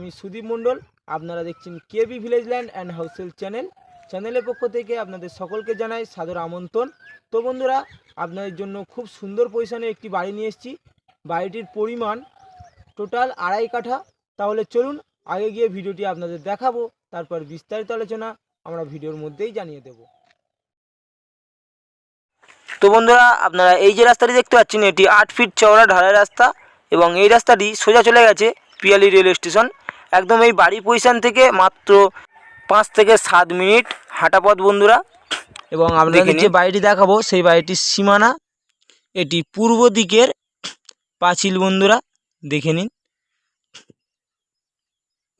আমি সুদীপ মণ্ডল, আপনারা দেখছেন কেবি ভিলেজ ল্যান্ড অ্যান্ড হাউসেল চ্যানেল। চ্যানেলের পক্ষ থেকে আপনাদের সকলকে জানাই সাদর আমন্ত্রণ। তো বন্ধুরা, আপনাদের জন্য খুব সুন্দর পজিশনে একটি বাড়ি নিয়ে এসেছি। বাড়িটির পরিমাণ টোটাল আড়াই কাঠা। তাহলে চলুন, আগে গিয়ে ভিডিওটি আপনাদের দেখাবো, তারপর বিস্তারিত আলোচনা আমরা ভিডিওর মধ্যেই জানিয়ে দেব। তো বন্ধুরা, আপনারা এই যে রাস্তাটি দেখতে পাচ্ছেন, এটি আট ফিট চওড়া ঢালাই রাস্তা এবং এই রাস্তাটি সোজা চলে গেছে পিয়ালি রেল স্টেশন একদম এই বাড়ি পজিশন থেকে মাত্র পাঁচ থেকে সাত মিনিট হাঁটা পথ বন্ধুরা। এবং আপনাদের যে বাড়িটি দেখাবো সেই বাড়িটির সীমানা এটি পূর্ব দিকের পাঁচিল বন্ধুরা। দেখে নিন।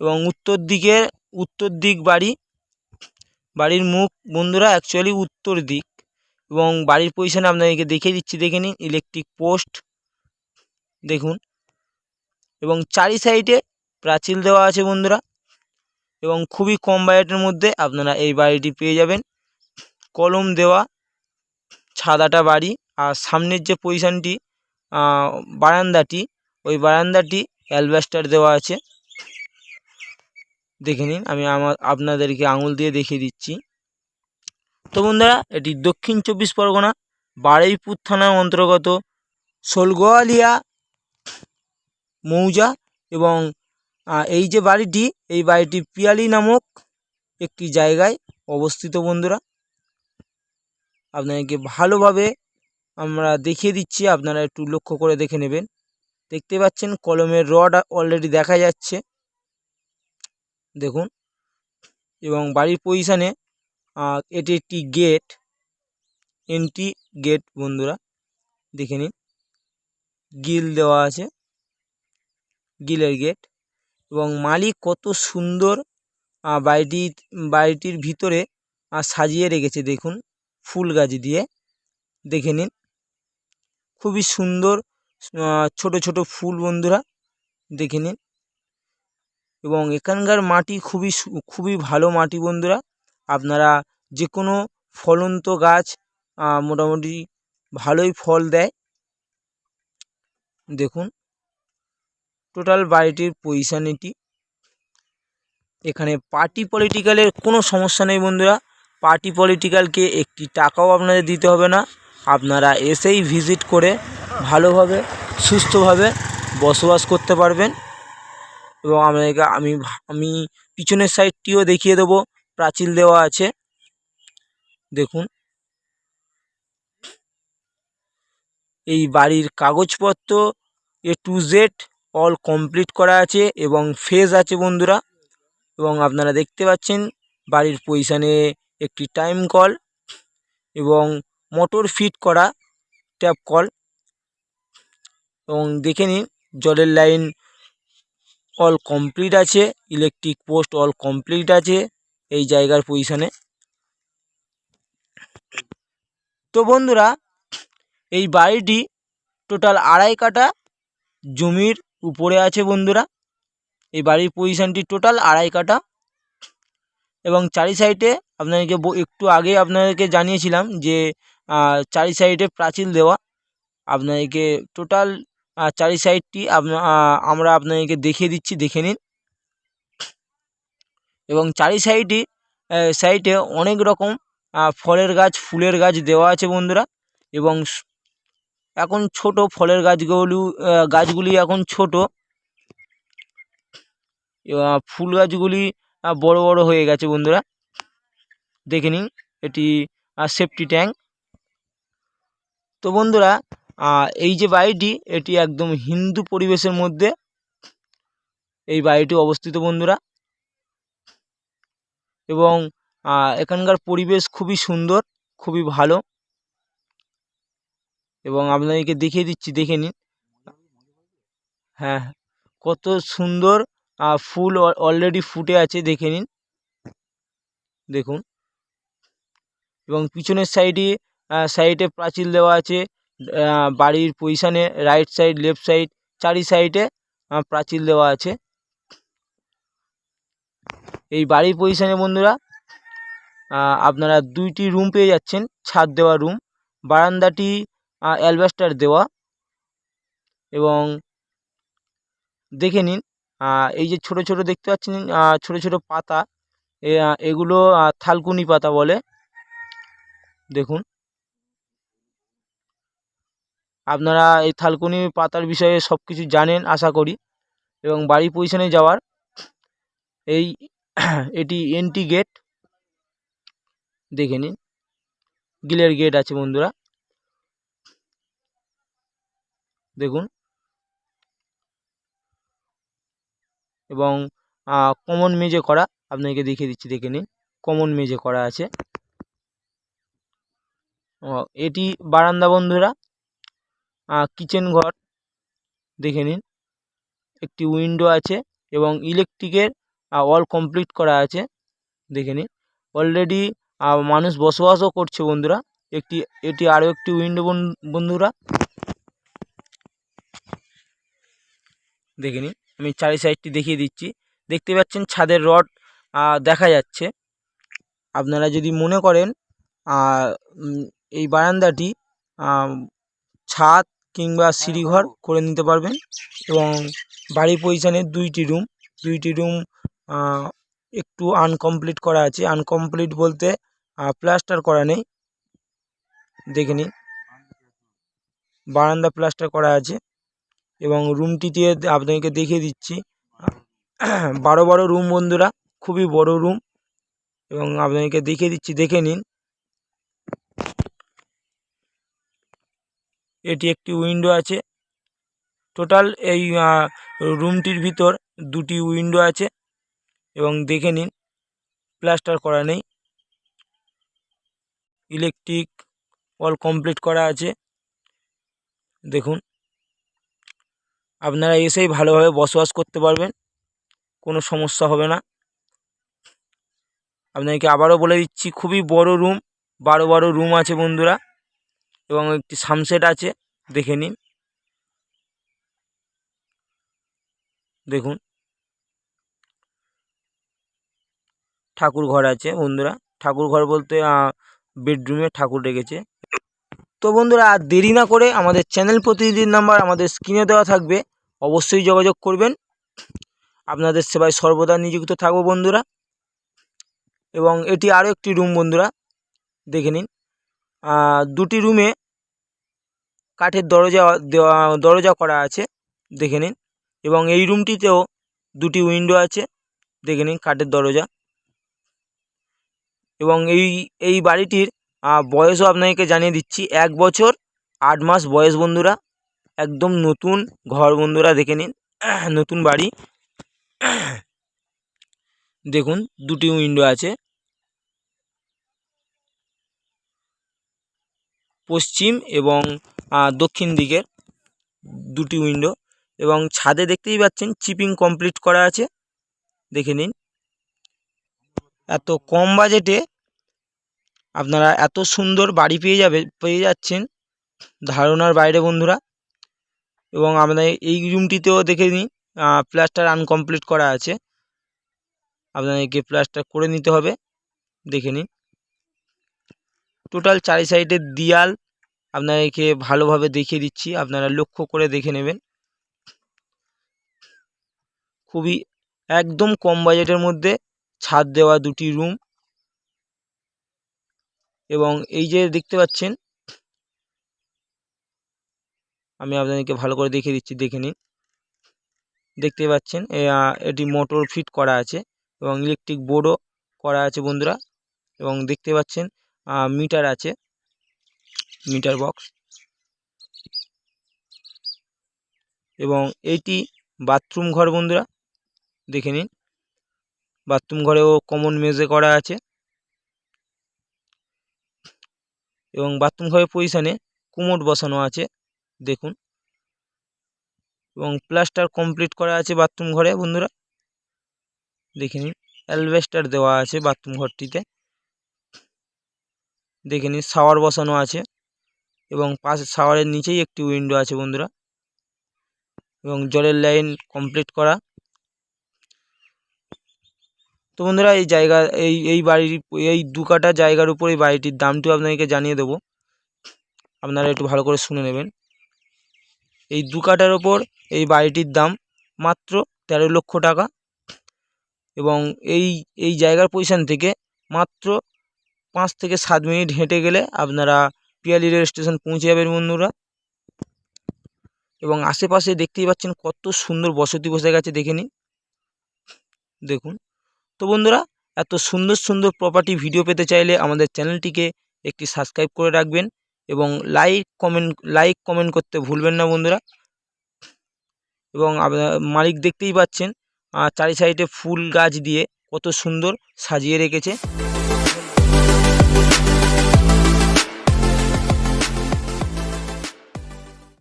এবং উত্তর দিকের উত্তর দিক বাড়ি বাড়ির মুখ বন্ধুরা অ্যাকচুয়ালি উত্তর দিক। এবং বাড়ির পজিশনে আপনাদেরকে দেখিয়ে দিচ্ছি দেখে নিন ইলেকট্রিক পোস্ট দেখুন। এবং চারি সাইডে প্রাচীল দেওয়া আছে বন্ধুরা। এবং খুবই কম বাজেটের মধ্যে আপনারা এই বাড়িটি পেয়ে যাবেন। কলম দেওয়া, ছাদাটা বাড়ি আর সামনের যে পজিশনটি বারান্দাটি, ওই বারান্দাটি অ্যালবাস্টার দেওয়া আছে। দেখে নিন, আমি আমার, আপনাদেরকে আঙুল দিয়ে দেখিয়ে দিচ্ছি। তো বন্ধুরা, এটি দক্ষিণ চব্বিশ পরগনা, বারুইপুর থানার অন্তর্গত সোলগোয়ালিয়া, মৌজা এবং এই যে বাড়িটি, এই বাড়িটি পিয়ালি নামক একটি জায়গায় অবস্থিত বন্ধুরা। আপনাদেরকে ভালোভাবে আমরা দেখিয়ে দিচ্ছি, আপনারা একটু লক্ষ্য করে দেখে নেবেন। দেখতে পাচ্ছেন কলমের রড অলরেডি দেখা যাচ্ছে। দেখুন, এবং বাড়ির পজিশানে এটি একটি গেট এন্ট্রি গেট বন্ধুরা, দেখে নিন। গিল দেওয়া আছে গিলের গেট এবং মালিক কত সুন্দর বাড়িটি, বাড়িটির ভিতরে সাজিয়ে রেখেছে। দেখুন, ফুল গাছ দিয়ে। দেখে নিন। খুবই সুন্দর ছোট ছোট ফুল বন্ধুরা। দেখে নিন। এবং এখানকার মাটি খুবই খুবই ভালো মাটি বন্ধুরা। আপনারা যে কোনো ফলন্ত গাছ মোটামুটি ভালোই ফল দেয়। দেখুন। টোটাল বাড়িটির পজিশন এটি। এখানে পার্টি পলিটিক্যালের কোনো সমস্যা নেই বন্ধুরা। পার্টি পলিটিক্যালকে একটি টাকাও আপনাদের দিতে হবে না। আপনারা এসেই ভিজিট করে ভালোভাবে, সুস্থভাবে বসবাস করতে পারবেন। এবং আপনাদেরকে আমি আমি পিছনের সাইডটিও দেখিয়ে দেবো। প্রাচীল দেওয়া আছে। দেখুন। এই বাড়ির কাগজপত্র A to Z all complete করা আছে এবং ফেজ আছে বন্ধুরা। এবং আপনারা দেখতে পাচ্ছেন, বাড়ির পজিশানে একটি টাইম কল এবং মোটর ফিট করা ট্যাপ কল এবং দেখে নিন, জলের লাইন অল কমপ্লিট আছে ইলেকট্রিক পোস্ট অল কমপ্লিট আছে এই জায়গার পজিশানে তো বন্ধুরা, এই বাড়িটি টোটাল আড়াই কাটা জমির উপরে আছে বন্ধুরা। এই বাড়ির পজিশানটি টোটাল আড়াই কাটা এবং চারি সাইডে আপনাদেরকে একটু আগে আপনাদেরকে জানিয়েছিলাম যে চারি সাইডে প্রাচীল দেওয়া। আপনাদেরকে টোটাল চারি সাইডটি আমরা আপনাদেরকে দেখিয়ে দিচ্ছি, দেখে নিন। এবং চারি সাইডই সাইডে অনেক রকম ফলের গাছ, ফুলের গাছ দেওয়া আছে বন্ধুরা। এবং এখন ছোট ফলের গাছগুলো গাছগুলি এখন ছোট। ফুল গাছগুলি বড় বড় হয়ে গেছে বন্ধুরা। দেখে নিন, এটি সেফটি ট্যাঙ্ক তো বন্ধুরা এই যে বাড়িটি, এটি একদম হিন্দু পরিবেশের মধ্যে এই বাড়িটি অবস্থিত বন্ধুরা। এবং এখানকার পরিবেশ খুবই সুন্দর, খুবই ভালো। এবং আপনাদেরকে দেখিয়ে দিচ্ছি, দেখে নিন। হ্যাঁ কত সুন্দর ফুল অলরেডি ফুটে আছে, দেখে নিন। দেখুন। এবং পিছনের সাইডে সাইডে প্রাচীর দেওয়া আছে বাড়ির পজিশানে রাইট সাইড লেফট সাইড চারি সাইডে প্রাচীর দেওয়া আছে। এই বাড়ির পজিশানে বন্ধুরা আপনারা দুইটি রুম পেয়ে যাচ্ছেন, ছাদ দেওয়া রুম বারান্দাটি অ্যালবাস্টার দেওয়া এবং দেখে নিন এই যে ছোট ছোট দেখতে পাচ্ছেন ছোট ছোট পাতা এগুলো থালকুনি পাতা বলে। দেখুন। আপনারা এই থালকুনি পাতার বিষয়ে সব কিছু জানেন, আশা করি, এবং বাড়ি পজিশনে যাওয়ার এই এটি এন্ট্রি গেট, দেখে নিন। গিলের গেট আছে বন্ধুরা। দেখুন। এবং কমন মেজে করা, আপনাকে দেখিয়ে দিচ্ছি, দেখে নিন। কমন মেজে করা আছে। এটি বারান্দা বন্ধুরা। কিচেন ঘর, দেখে নিন। একটি উইন্ডো আছে এবং ইলেকট্রিকের অল কমপ্লিট করা আছে। দেখে নিন। অলরেডি মানুষ বসবাসও করছে বন্ধুরা। একটি, এটি আরও একটি উইন্ডো বন্ধুরা। দেখে নিন আমি চারি সাইডটি দেখিয়ে দিচ্ছি। দেখতে পাচ্ছেন ছাদের রড দেখা যাচ্ছে। আপনারা যদি মনে করেন এই বারান্দাটি ছাদ কিংবা সিঁড়িঘর করে নিতে পারবেন এবং বাড়ি পজিশনে দুইটি রুম। দুইটি রুম একটু আনকমপ্লিট করা আছে। আনকমপ্লিট বলতে প্লাস্টার করা নেই। দেখে নিন। বারান্দা প্লাস্টার করা আছে। এবং রুমটিতে আপনাদেরকে দেখিয়ে দিচ্ছি। বারো বারো রুম বন্ধুরা, খুবই বড় রুম এবং আপনাদেরকে দেখিয়ে দিচ্ছি, দেখে নিন। এটি একটি উইন্ডো আছে। টোটাল এই রুমটির ভিতর দুটি উইন্ডো আছে। এবং দেখে নিন প্লাস্টার করা নেই। ইলেকট্রিক অল কমপ্লিট করা আছে। দেখুন। আপনারা এসেই ভালোভাবে বসবাস করতে পারবেন, কোনো সমস্যা হবে না। আপনাদেরকে আবারও বলে দিচ্ছি, খুবই বড় রুম, বারো বারো রুম আছে বন্ধুরা, এবং একটি সানসেট আছে, দেখে নিন। দেখুন। ঠাকুর ঘর আছে বন্ধুরা। ঠাকুর ঘর বলতে বেডরুমে ঠাকুর রেখেছে। তো বন্ধুরা, আর দেরি না করে আমাদের চ্যানেল প্রতিনিধির নাম্বার আমাদের স্ক্রিনে দেওয়া থাকবে। অবশ্যই যোগাযোগ করবেন। আপনাদের সেবায় সর্বদা নিযুক্ত থাকব বন্ধুরা। এবং এটি আরও একটি রুম বন্ধুরা, দেখে নিন। দুটি রুমে কাঠের দরজা দেওয়া, দরজা করা আছে, দেখে নিন। এবং এই রুমটিতেও দুটি উইন্ডো আছে, দেখে নিন কাঠের দরজা। এবং এই এই বাড়িটির বয়সও আপনাদেরকে জানিয়ে দিচ্ছি, এক বছর, আট মাস বয়স বন্ধুরা। একদম নতুন ঘর বন্ধুরা, দেখে নিন। নতুন বাড়ি। দেখুন, দুটি উইন্ডো আছে। পশ্চিম এবং দক্ষিণ দিকের দুটি উইন্ডো এবং ছাদে দেখতেই পাচ্ছেন চিপিং কমপ্লিট করা আছে। দেখে নিন। এত কম বাজেটে আপনারা এত সুন্দর বাড়ি পেয়ে যাবে, পেয়ে যাচ্ছেন। ধারণার বাইরে, বন্ধুরা। এবং আপনাদের এই রুমটিতেও দেখে নিন প্লাস্টার আনকমপ্লিট করা আছে। আপনাদেরকে প্লাস্টার করে নিতে হবে, দেখে নিন। টোটাল চারি সাইডের দিয়াল আপনাদেরকে ভালোভাবে দেখিয়ে দিচ্ছি, আপনারা লক্ষ্য করে দেখে নেবেন। খুবই একদম কম বাজেটের মধ্যে ছাদ দেওয়া দুটি রুম। এবং এই যে দেখতে পাচ্ছেন, আমি আপনাদেরকে ভালো করে দেখিয়ে দিচ্ছি, দেখে নিন। দেখতে পাচ্ছেন এটি মোটর ফিট করা আছে এবং ইলেকট্রিক বোর্ডও করা আছে বন্ধুরা। এবং দেখতে পাচ্ছেন মিটার আছে, মিটার বক্স। এবং এইটি বাথরুম ঘর বন্ধুরা, দেখে নিন। বাথরুম ঘরেও কমন মেজে করা আছে। এবং বাথরুম ঘরের পজিশানে কুমোট বসানো আছে, দেখুন। এবং প্লাস্টার কমপ্লিট করা আছে বাথরুম ঘরে, বন্ধুরা। দেখে নিন অ্যালভেস্টার দেওয়া আছে বাথরুম ঘরটিতে। দেখে নিন শাওয়ার বসানো আছে এবং পাশে শাওয়ারের নিচেই একটি উইন্ডো আছে, বন্ধুরা। এবং জলের লাইন কমপ্লিট করা। তো বন্ধুরা, এই জায়গা, এই এই বাড়ির, এই দু কাটা জায়গার উপর এই বাড়িটির দামটিও আপনাদেরকে জানিয়ে দেবো। আপনারা একটু ভালো করে শুনে নেবেন। এই দু কাটার ওপর এই বাড়িটির দাম মাত্র তেরো লক্ষ টাকা এবং এই এই জায়গার পজিশান থেকে মাত্র পাঁচ থেকে সাত মিনিট হেঁটে গেলে আপনারা পিয়ালি রেল স্টেশন পৌঁছে যাবেন বন্ধুরা। এবং আশেপাশে দেখতেই পাচ্ছেন কত সুন্দর বসতি বসে গেছে দেখে নিন। দেখুন। তো বন্ধুরা, এত সুন্দর সুন্দর প্রপার্টি ভিডিও পেতে চাইলে আমাদের চ্যানেলটিকে একটি সাবস্ক্রাইব করে রাখবেন এবং লাইক কমেন্ট লাইক কমেন্ট করতে ভুলবেন না বন্ধুরা। এবং মালিক দেখতেই পাচ্ছেন চারি সাইডে ফুল গাছ দিয়ে কত সুন্দর সাজিয়ে রেখেছে।